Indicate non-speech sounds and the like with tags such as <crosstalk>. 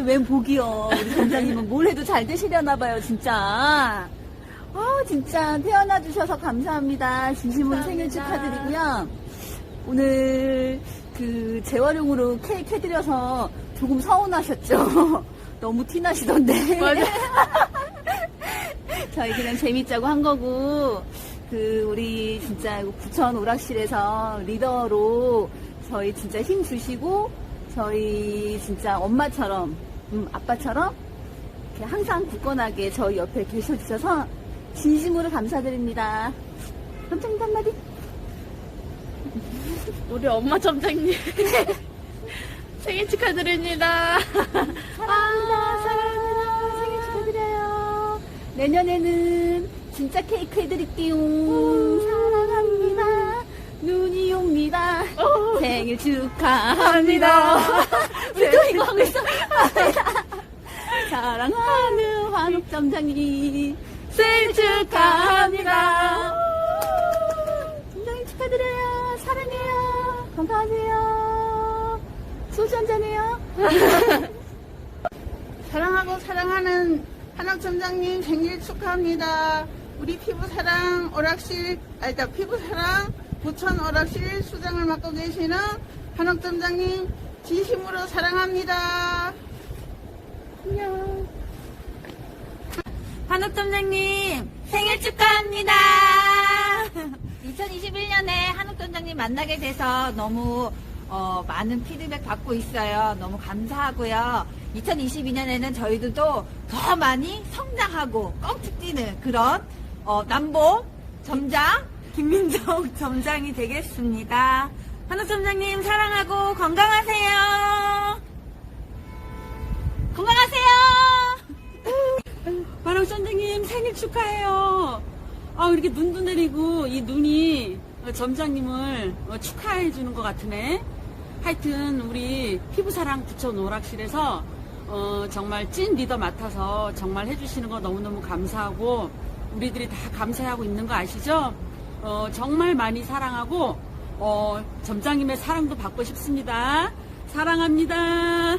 웬 복이요. 우리 점장님은 뭘 해도 잘 되시려나 봐요, 진짜. 아, 진짜 태어나 주셔서 감사합니다. 진심으로 생일 축하드리고요. 오늘 그 재활용으로 케이크 해드려서 조금 서운하셨죠? <laughs> 너무 티나시던데. 맞아. <laughs> 저희 그냥 재밌자고 한 거고, 그, 우리 진짜 부천 오락실에서 리더로 저희 진짜 힘 주시고, 저희 진짜 엄마처럼, 음, 아빠처럼, 이렇게 항상 굳건하게 저희 옆에 계셔주셔서 진심으로 감사드립니다. 감사합니다, 한마디. <laughs> 우리 엄마 점장님 <laughs> 생일 축하드립니다. 사랑합니다. 사랑합니다. 생일 축하드려요. 내년에는 진짜 케이크 해드릴게요. 생일 축하합니다. <laughs> 우리 또 이거 하고 있어. <laughs> 사랑하는 환옥 점장님. 생일 축하합니다. 점장님 축하드려요. 사랑해요. 건강하세요. 소주 한잔해요. <laughs> 사랑하고 사랑하는 한옥점장님 생일 축하합니다. 우리 피부사랑 오락실, 아니다, 피부사랑 부천 오락실 수장을 맡고 계시는 한옥 점장님 진심으로 사랑합니다. 안녕. 한옥 점장님 생일 축하합니다. 2021년에 한옥 점장님 만나게 돼서 너무 어, 많은 피드백 받고 있어요. 너무 감사하고요. 2022년에는 저희들도 더 많이 성장하고 껑축 뛰는 그런 어, 남보 점장 김민정 <laughs> 점장이 되겠습니다. 한옥점장님 사랑하고 건강하세요. 건강하세요. <laughs> 바로 선생님 생일 축하해요. 아 이렇게 눈도 내리고 이 눈이 어, 점장님을 어, 축하해 주는 것 같으네. 하여튼 우리 피부사랑 부천 오락실에서 어, 정말 찐 리더 맡아서 정말 해주시는 거 너무너무 감사하고 우리들이 다 감사하고 있는 거 아시죠? 어, 정말 많이 사랑하고 어, 점장님의 사랑도 받고 싶습니다. 사랑합니다.